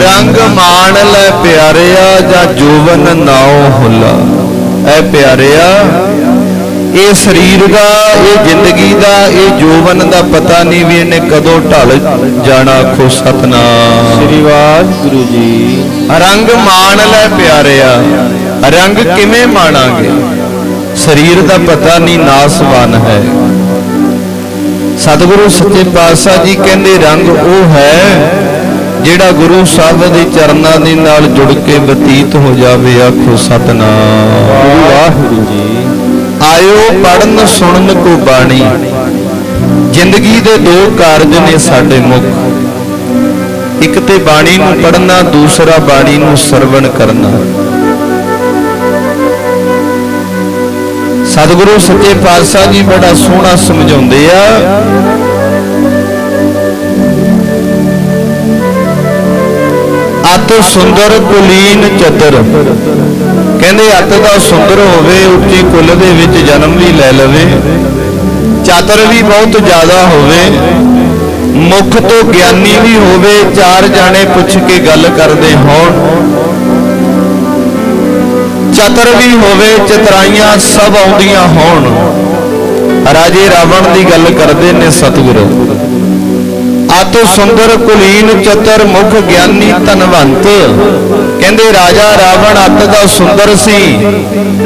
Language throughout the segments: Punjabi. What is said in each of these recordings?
ਰੰਗ ਮਾਣ ਲੈ ਪਿਆਰਿਆ ਜਾਂ ਜੋਵਨ ਨਾਉ ਹੁਲਾ। ਐ ਪਿਆਰਿਆ ਇਹ ਸਰੀਰ ਦਾ ਇਹ ਜ਼ਿੰਦਗੀ ਦਾ ਇਹ ਜੋਵਨ ਦਾ ਪਤਾ ਨਹੀਂ ਵੀ ਇਹਨੇ ਕਦੋਂ ਢਲ ਜਾਣਾ ਖੋ ਸਤਨਾਮ। ਸ੍ਰੀ ਵਾਹਿਗੁਰੂ ਜੀ। ਰੰਗ ਮਾਣ ਲੈ ਪਿਆਰਿਆ ਰੰਗ ਕਿਵੇਂ ਮਾਣਾਂਗੇ? ਸਰੀਰ ਦਾ ਪਤਾ ਨਹੀਂ ਨਾਸਵਾਨ ਹੈ। ਸਤਿਗੁਰੂ ਸੱਚੇ ਪਾਤਸ਼ਾਹ ਜੀ ਕਹਿੰਦੇ ਰੰਗ ਉਹ ਹੈ ਜਿਹੜਾ ਗੁਰੂ ਸਾਹਿਬ ਦੇ ਚਰਨਾਂ ਦੇ ਨਾਲ ਜੁੜ ਕੇ ਬਤੀਤ ਹੋ ਜਾਵੇ ਆਖੋ ਸਤਨਾਮ। ਵਾਹਿਗੁਰੂ ਜੀ। ਆਇਓ ਪੜਨ ਸੁਣਨ ਕੋ ਬਾਣੀ। ਜ਼ਿੰਦਗੀ ਦੇ ਦੋ ਕਾਰਜ ਨੇ ਸਾਡੇ ਮੁੱਖ। ਇੱਕ ਤੇ ਬਾਣੀ ਨੂੰ ਪੜਨਾ ਦੂਸਰਾ ਬਾਣੀ ਨੂੰ ਸਰਵਣ ਕਰਨਾ। ਸਤਿਗੁਰੂ ਸੱਚੇ ਪਾਤਸ਼ਾਹ ਜੀ ਬੜਾ ਸੋਹਣਾ ਸਮਝਾਉਂਦੇ ਆ ਅਤ ਸੁੰਦਰ ਕੁਲੀਨ ਚਤਰ ਕਹਿੰਦੇ ਅਤ ਦਾ ਸੁੰਦਰ ਹੋਵੇ, ਉੱਚੀ ਕੁੱਲ ਦੇ ਵਿੱਚ ਜਨਮ ਵੀ ਲੈ ਲਵੇ। ਚਾਤਰ ਵੀ ਬਹੁਤ ਜ਼ਿਆਦਾ ਹੋਵੇ। ਮੁਖ ਤੋਂ ਗਿਆਨੀ ਵੀ ਹੋਵੇ, ਚਾਰ ਜਾਣੇ ਪੁੱਛ ਕੇ ਗੱਲ ਕਰਦੇ ਹੋਣ। ਚਤਰ ਵੀ ਹੋਵੇ, ਚਤਰਾਈਆਂ ਸਭ ਆਉਂਦੀਆਂ ਹੋਣ। ਰਾਜੇ ਰਾਵਣ ਦੀ ਗੱਲ ਕਰਦੇ ਨੇ ਸਤਿਗੁਰੂ। ਅਤ ਸੁੰਦਰ ਕੁਲੀਨ ਚਤਰ ਮੁਖ ਗਿਆਨੀ ਧਨਵੰਤ। ਕਹਿੰਦੇ, ਰਾਜਾ ਰਾਵਣ ਅੱਤ ਦਾ ਸੁੰਦਰ ਸੀ,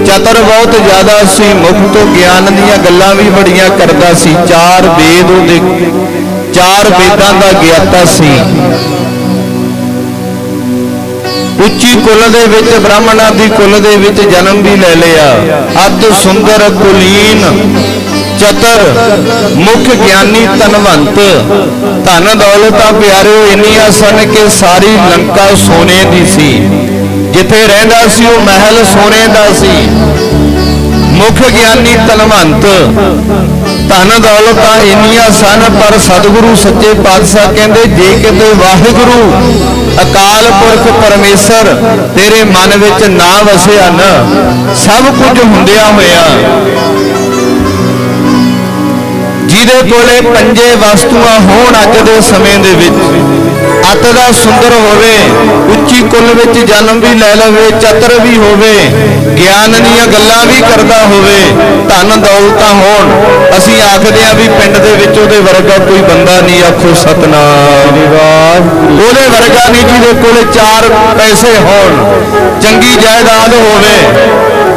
ਚਤਰ ਬਹੁਤ ਜ਼ਿਆਦਾ ਸੀ, ਮੁਖ ਤੋਂ ਗਿਆਨ ਦੀਆਂ ਗੱਲਾਂ ਵੀ ਬੜੀਆਂ ਕਰਦਾ ਸੀ, ਚਾਰ ਵੇਦ ਉਹਦੇ, ਚਾਰ ਵੇਦਾਂ ਦਾ ਗਿਆਤਾ ਸੀ। ਉੱਚੀ ਕੁਲ ਦੇ ਵਿੱਚ, ਬ੍ਰਾਹਮਣਾਂ ਦੀ ਕੁਲ ਦੇ ਵਿੱਚ ਜਨਮ ਵੀ ਲੈ ਲਿਆ। ਅਤ ਸੁੰਦਰ ਕੁਲੀਨ ਚਤਰ, ਮੁਖ ਗਿਆਨੀ ਧਨਵੰਤ। ਧਨ ਦੌਲਤਾਂ ਪਿਆਰਿਓ, ਇੰਨੀਆਂ ਸਨ ਕਿ ਸਾਰੀ ਲੰਕਾ ਸੋਨੇ ਦੀ ਸੀ। ਜਿੱਥੇ ਰਹਿੰਦਾ ਸੀ ਉਹ ਮਹਿਲ ਸੋਨੇ ਦਾ ਸੀ। ਮੁਖ ਗਿਆਨੀ ਧਨਵੰਤ। ਧਨ ਦੌਲਤਾਂ ਇੰਨੀਆਂ ਸਨ, ਪਰ ਸਤਿਗੁਰੂ ਸੱਚੇ ਪਾਤਸ਼ਾਹ ਕਹਿੰਦੇ, ਜੇ ਕਿਤੇ ਵਾਹਿਗੁਰੂ, ਅਕਾਲ ਪੁਰਖ ਪਰਮੇਸ਼ਰ, ਤੇਰੇ ਮਨ ਵਿੱਚ ਨਾ ਵਸਿਆ ਨਾ ਸਭ ਕੁਝ ਹੁੰਦਿਆ ਹੋਇਆ ਜਿਹਦੇ ਕੋਲੇ ਪੰਜੇ ਵਸਤੂਆਂ ਹੋਣ ਅੱਜ ਦੇ ਸਮੇਂ ਦੇ ਵਿੱਚ। ਅੱਤ ਦਾ ਸੁੰਦਰ ਹੋਵੇ ਉੱਚੀ ਕੁੱਲ ਵਿੱਚ ਜਨਮ ਵੀ ਲੈ ਲਵੇ ਚਤਰ ਵੀ ਹੋਵੇ ਗਿਆਨ ਦੀਆਂ ਗੱਲਾਂ ਵੀ ਕਰਦਾ ਹੋਵੇ ਧਨ ਦੌਲਤਾਂ ਹੋਣ। ਅਸੀਂ ਆਖਦੇ ਆ ਵੀ ਪਿੰਡ ਦੇ ਵਿੱਚ ਉਹਦੇ ਵਰਗਾ ਕੋਈ ਬੰਦਾ ਨਹੀਂ ਆਖੋ ਸਤਨਾਮ। ਉਹਦੇ ਵਰਗਾ ਨਹੀਂ ਜਿਹਦੇ ਕੋਲੇ ਚਾਰ ਪੈਸੇ ਹੋਣ ਚੰਗੀ ਜਾਇਦਾਦ ਹੋਵੇ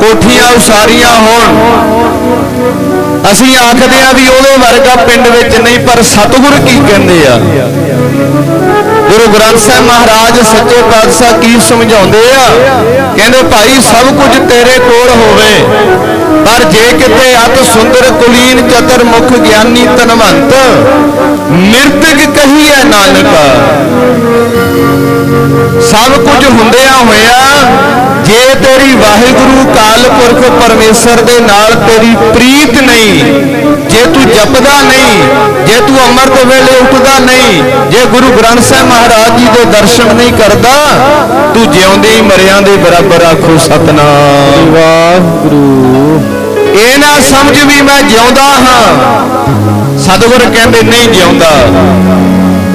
ਕੋਠੀਆਂ ਉਸਾਰੀਆਂ ਹੋਣ। ਅਸੀਂ ਆਖਦੇ ਆ ਵੀ ਉਹਦੇ ਵਰਗਾ ਪਿੰਡ ਵਿੱਚ ਨਹੀਂ, ਪਰ ਸਤਿਗੁਰ ਕੀ ਕਹਿੰਦੇ ਆ? ਗੁਰੂ ਗ੍ਰੰਥ ਸਾਹਿਬ ਮਹਾਰਾਜ ਸੱਚੇ ਪਾਤਸ਼ਾਹ ਕੀ ਸਮਝਾਉਂਦੇ ਆ? ਕਹਿੰਦੇ, ਭਾਈ, ਸਭ ਕੁਝ ਤੇਰੇ ਕੋਲ ਹੋਵੇ, ਪਰ ਜੇ ਕਿਤੇ ਅਤ ਸੁੰਦਰ ਕੁਲੀਨ ਚਤਰ ਮੁਖ ਗਿਆਨੀ ਧਨਵੰਤ ਮਿਰਤਕ ਕਹੀਐ ਨਾਨਕ। ਸਭ ਕੁਝ ਹੁੰਦਿਆਂ ਹੋਇਆ ਜੇ ਤੇਰੀ ਵਾਹਿਗੁਰੂ ਕਾਲ ਪੁਰਖ ਪਰਮੇਸ਼ਰ ਦੇ ਨਾਲ ਤੇਰੀ ਪ੍ਰੀਤ ਨਹੀਂ ਜੇ ਤੂੰ ਜਪਦਾ ਨਹੀਂ ਜੇ ਤੂੰ ਅੰਮ੍ਰਿਤ ਵੇਲੇ ਉੱਠਦਾ ਨਹੀਂ ਜੇ ਗੁਰੂ ਗ੍ਰੰਥ ਸਾਹਿਬ ਮਹਾਰਾਜ ਜੀ ਦੇ ਦਰਸ਼ਨ ਨਹੀਂ ਕਰਦਾ ਤੂੰ ਜਿਉਂਦੇ ਹੀ ਮਰਿਆਂ ਦੇ ਬਰਾਬਰ ਆਖੋ ਸਤਨਾਮ। ਵਾਹਿਗੁਰੂ। ਇਹ ਨਾ ਸਮਝ ਵੀ ਮੈਂ ਜਿਉਂਦਾ ਹਾਂ। ਸਤਿਗੁਰ ਕਹਿੰਦੇ ਨਹੀਂ ਜਿਉਂਦਾ।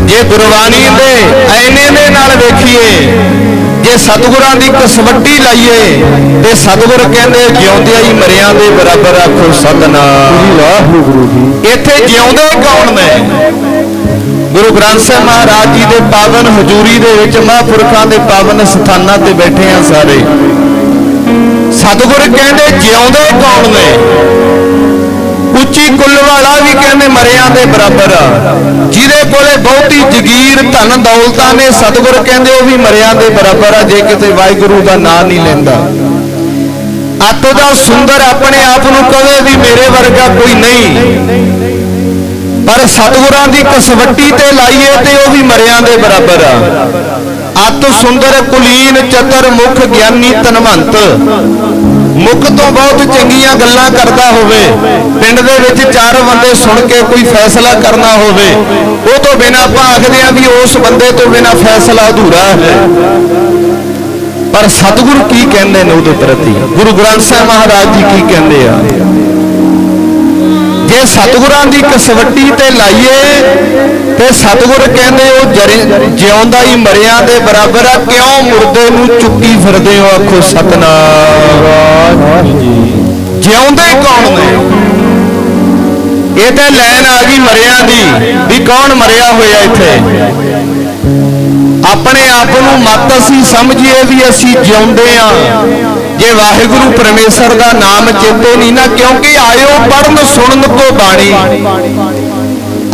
ਜੇ ਗੁਰਬਾਣੀ ਦੇ ਐਨੇ ਦੇ ਨਾਲ ਵੇਖੀਏ ਜੇ ਸਤਿਗੁਰਾਂ ਦੀ ਕਸਵੱਟੀ ਲਾਈਏ, ਤੇ ਸਤਿਗੁਰ ਕਹਿੰਦੇ ਜਿਉਂਦਿਆਂ ਹੀ ਮਰਿਆਂ ਦੇ ਬਰਾਬਰ ਆਖੋ ਸਤਨਾਮ। ਇੱਥੇ ਜਿਉਂਦੇ ਕੌਣ ਨੇ ਗੁਰੂ ਗ੍ਰੰਥ ਸਾਹਿਬ ਮਹਾਰਾਜ ਜੀ ਦੇ ਪਾਵਨ ਹਜ਼ੂਰੀ ਦੇ ਵਿੱਚ ਮਹਾਂਪੁਰਖਾਂ ਦੇ ਪਾਵਨ ਸਥਾਨਾਂ ਤੇ ਬੈਠੇ ਆ ਸਾਰੇ। ਸਤਿਗੁਰ ਕਹਿੰਦੇ ਜਿਉਂਦੇ ਕੌਣ ਨੇ ਉੱਚੀ ਕੁੱਲ ਵਾਲਾ ਵੀ ਕਹਿੰਦੇ ਮਰਿਆਂ ਦੇ ਬਰਾਬਰ ਆ। ਜਿਹਦੇ ਕੋਲੇ ਬਹੁਤੀ ਜਗੀਰ, ਧਨ ਦੌਲਤਾਂ ਨੇ, ਸਤਿਗੁਰ ਕਹਿੰਦੇ ਉਹ ਵੀ ਮਰਿਆਂ ਦੇ ਬਰਾਬਰ ਆ, ਜੇ ਕਿਤੇ ਵਾਹਿਗੁਰੂ ਦਾ ਨਾਂ ਨਹੀਂ ਲੈਂਦਾ। ਅੱਤ ਦਾ ਸੁੰਦਰ ਆਪਣੇ ਆਪ ਨੂੰ ਕਵੇ ਵੀ ਮੇਰੇ ਵਰਗਾ ਕੋਈ ਨਹੀਂ। ਪਰ ਸਤਿਗੁਰਾਂ ਦੀ ਕਸਵੱਟੀ ਤੇ ਲਾਈਏ ਤੇ ਉਹ ਵੀ ਮਰਿਆਂ ਦੇ ਬਰਾਬਰ ਆ। ਅਤ ਸੁੰਦਰ ਕੁਲੀਨ, ਚਤਰ ਮੁਖ, ਗਿਆਨੀ, ਧਨਵੰਤ। ਮੁਖ ਤੋਂ ਬਹੁਤ ਚੰਗੀਆਂ ਗੱਲਾਂ ਕਰਦਾ ਹੋਵੇ, ਪਿੰਡ ਦੇ ਵਿੱਚ ਚਾਰ ਬੰਦੇ ਸੁਣ ਕੇ ਕੋਈ ਫੈਸਲਾ ਕਰਨਾ ਹੋਵੇ, ਉਹ ਤੋਂ ਬਿਨਾਂ ਆਪਾਂ ਆਖਦੇ ਆ ਵੀ ਉਸ ਬੰਦੇ ਤੋਂ ਬਿਨਾਂ ਫੈਸਲਾ ਅਧੂਰਾ ਹੈ। ਪਰ ਸਤਿਗੁਰੂ ਕੀ ਕਹਿੰਦੇ ਨੇ ਉਹਦੇ ਪ੍ਰਤੀ? ਗੁਰੂ ਗ੍ਰੰਥ ਸਾਹਿਬ ਮਹਾਰਾਜ ਜੀ ਕੀ ਕਹਿੰਦੇ ਆ? ਜੇ ਸਤਿਗੁਰਾਂ ਦੀ ਕਸਵੱਟੀ ਤੇ ਲਾਈਏ, ਤੇ ਸਤਿਗੁਰ ਕਹਿੰਦੇ ਉਹ ਜਿਉਂਦਾ ਹੀ ਮਰਿਆ ਦੇ ਬਰਾਬਰ ਆ, ਕਿਉਂ ਮੁਰਦੇ ਨੂੰ ਚੁੱਕੀ ਫਿਰਦੇ ਹੋ ਆਖੋ ਸਤਨਾਮ? ਜਿਉਂਦੇ ਕੌਣ ਨੇ? ਇਹ ਤੇ ਲੈਣ ਆ ਗਈ ਮਰਿਆਂ ਦੀ, ਵੀ ਕੌਣ ਮਰਿਆ ਹੋਇਆ ਇੱਥੇ? ਆਪਣੇ ਆਪ ਨੂੰ ਮਤ ਅਸੀਂ ਸਮਝੀਏ ਵੀ ਅਸੀਂ ਜਿਉਂਦੇ ਆ ਜੇ ਵਾਹਿਗੁਰੂ ਪਰਮੇਸ਼ਰ ਦਾ ਨਾਮ ਚੇਤੇ ਨਹੀਂ ਨਾ, ਕਿਉਂਕਿ ਆਇਓ ਪੜਨ ਸੁਣਨ ਕੋ ਬਾਣੀ।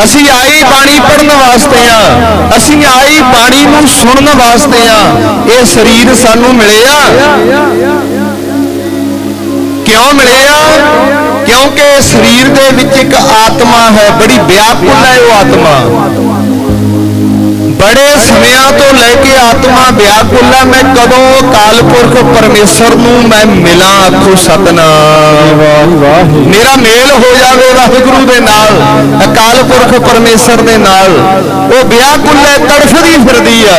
ਅਸੀਂ ਆਈ ਬਾਣੀ ਪੜਨ ਵਾਸਤੇ ਆ। ਅਸੀਂ ਆਈ ਬਾਣੀ ਨੂੰ ਸੁਣਨ ਵਾਸਤੇ ਆ। ਇਹ ਸਰੀਰ ਸਾਨੂੰ ਮਿਲਿਆ ਕਿਉਂ ਮਿਲਿਆ ਕਿਉਂਕਿ ਸਰੀਰ ਦੇ ਵਿੱਚ ਇੱਕ ਆਤਮਾ ਹੈ, ਬੜੀ ਵਿਆਕੁਲ ਹੈ ਉਹ ਆਤਮਾ। ਬੜੇ ਸਮਿਆਂ ਤੋਂ ਲੈ ਕੇ ਆਤਮਾ ਵਿਆਕੁਲ ਹੈ ਮੈਂ ਕਦੋਂ ਕਾਲਪੁਰਖ ਪਰਮੇਸ਼ਰ ਨੂੰ ਮੈਂ ਮਿਲਾਂ ਆਖੋ ਸਤਨਾਮ। ਮੇਰਾ ਮੇਲ ਹੋ ਜਾਵੇ ਵਾਹਿਗੁਰੂ ਦੇ ਨਾਲ, ਅਕਾਲ ਪੁਰਖ ਪਰਮੇਸ਼ਰ ਦੇ ਨਾਲ। ਉਹ ਵਿਆਕੁਲ ਹੈ ਤੜਫਦੀ ਫਿਰਦੀ ਆ।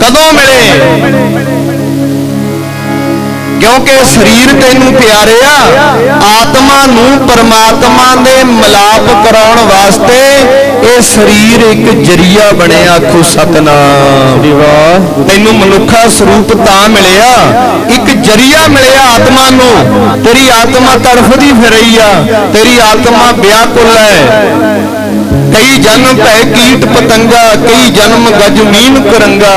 ਕਦੋਂ ਮਿਲੇ? ਕਿਉਂਕਿ ਸਰੀਰ ਤੈਨੂੰ ਪਿਆਰਿਆ, ਆਤਮਾ ਨੂੰ ਪਰਮਾਤਮਾ ਦੇ ਮਿਲਾਪ ਕਰਾਉਣ ਵਾਸਤੇ ਇਹ ਸਰੀਰ ਇੱਕ ਜਰੀਆ ਬਣਿਆ ਆਖੋ ਸਤਨਾਮ। ਤੈਨੂੰ ਮਨੁੱਖਾ ਸਰੂਪ ਤਾਂ ਮਿਲਿਆ, ਇੱਕ ਜਰੀਆ ਮਿਲਿਆ ਆਤਮਾ ਨੂੰ। ਤੇਰੀ ਆਤਮਾ ਤੜਫਦੀ ਫਿਰ ਰਹੀ ਆ, ਤੇਰੀ ਆਤਮਾ ਵਿਆਕੁਲ ਹੈ। ਕਈ ਜਨਮ ਭੈ ਕੀਟ ਪਤੰਗਾ, ਕਈ ਜਨਮ ਗਜਮੀਨ ਕਰੰਗਾ।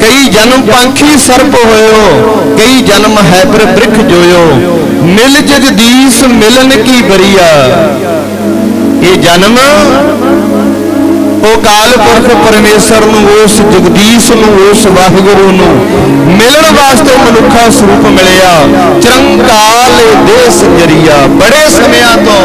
ਕਈ ਜਨਮ ਪੰਖੀ ਸਰਪ ਹੋਇਓ, ਕਈ ਜਨਮ ਹੈ ਪਰ ਬ੍ਰਿਖ ਜੋਇਓ। ਮਿਲ ਜਗਦੀਸ਼ ਮਿਲਨ ਕੀ ਬਰੀਆ। ਇਹ ਜਨਮ ਉਹ ਕਾਲ ਪੁਰਖ ਪਰਮੇਸ਼ਰ ਨੂੰ, ਉਸ ਜਗਦੀਸ਼ ਨੂੰ, ਉਸ ਵਾਹਿਗੁਰੂ ਨੂੰ ਮਿਲਣ ਵਾਸਤੇ ਮਨੁੱਖਾ ਸਰੂਪ ਮਿਲਿਆ। ਚਰੰਕਾਲ ਦੇਸ ਜਰੀਆ। ਬੜੇ ਸਮਿਆਂ ਤੋਂ